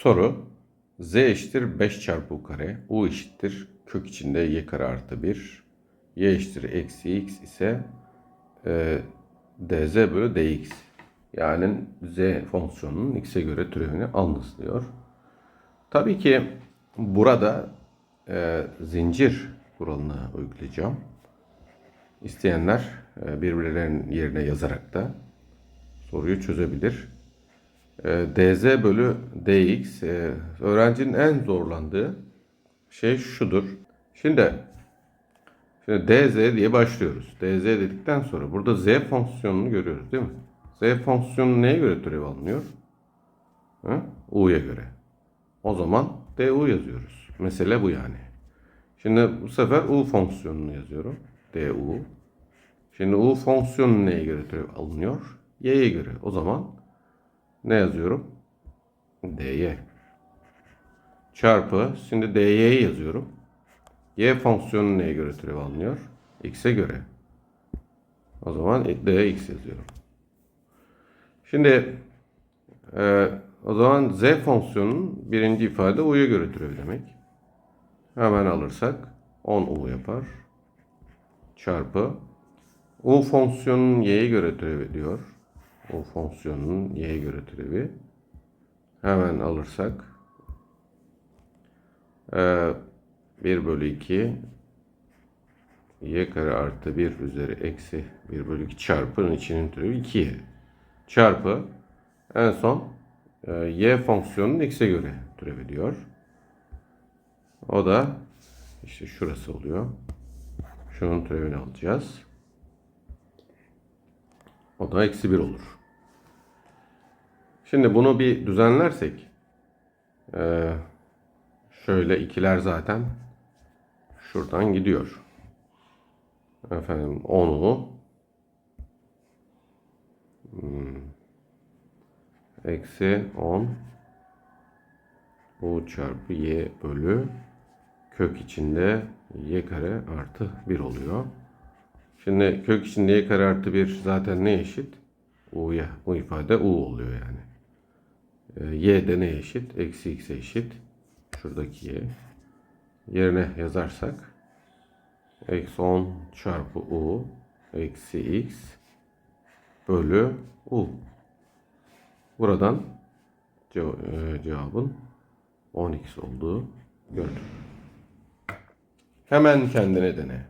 Soru z eşittir 5 çarpı kare. u eşittir kök içinde y kare artı 1. y eşittir eksi x ise e, dz bölü dx. Yani z fonksiyonunun x'e göre türevini diyor. Tabii ki burada e, zincir kuralını uygulayacağım. İsteyenler e, birbirlerinin yerine yazarak da soruyu çözebilir. E, dz bölü dx e, öğrencinin en zorlandığı şey şudur. Şimdi şimdi dz diye başlıyoruz. dz dedikten sonra burada z fonksiyonunu görüyoruz değil mi? z fonksiyonu neye göre türev alınıyor? Hı? u'ya göre. O zaman du yazıyoruz. Mesele bu yani. Şimdi bu sefer u fonksiyonunu yazıyorum. du. Şimdi u fonksiyonu neye göre türev alınıyor? y'ye göre. O zaman ne yazıyorum? dy. Çarpı. Şimdi dy'yi yazıyorum. y fonksiyonu neye göre türev alınıyor? x'e göre. O zaman dx yazıyorum. Şimdi e, o zaman z fonksiyonunun birinci ifade u'ya göre türev demek. Hemen alırsak 10 u yapar. Çarpı u fonksiyonunun y'ye göre türevi diyor. U fonksiyonunun y'ye göre türevi. Hemen alırsak e, 1 bölü 2 y kare artı 1 üzeri eksi 1 bölü 2 çarpının içinin türevi 2y. Çarpı en son e, y fonksiyonunun x'e göre türevi diyor. O da işte şurası oluyor. Şunun türevini alacağız. O da eksi 1 olur. Şimdi bunu bir düzenlersek e, şöyle ikiler zaten şuradan gidiyor. Efendim 10'u hmm, eksi 10 u çarpı y bölü kök içinde y kare artı 1 oluyor. Şimdi kök içinde y kare artı 1 zaten ne eşit? u'ya. Bu ifade u oluyor yani. E, y de ne eşit? Eksi x'e eşit. Şuradaki y. Yerine yazarsak eksi 10 çarpı u eksi x bölü u. Buradan e, cevabın 10x olduğu gördüm. Hemen kendine dene.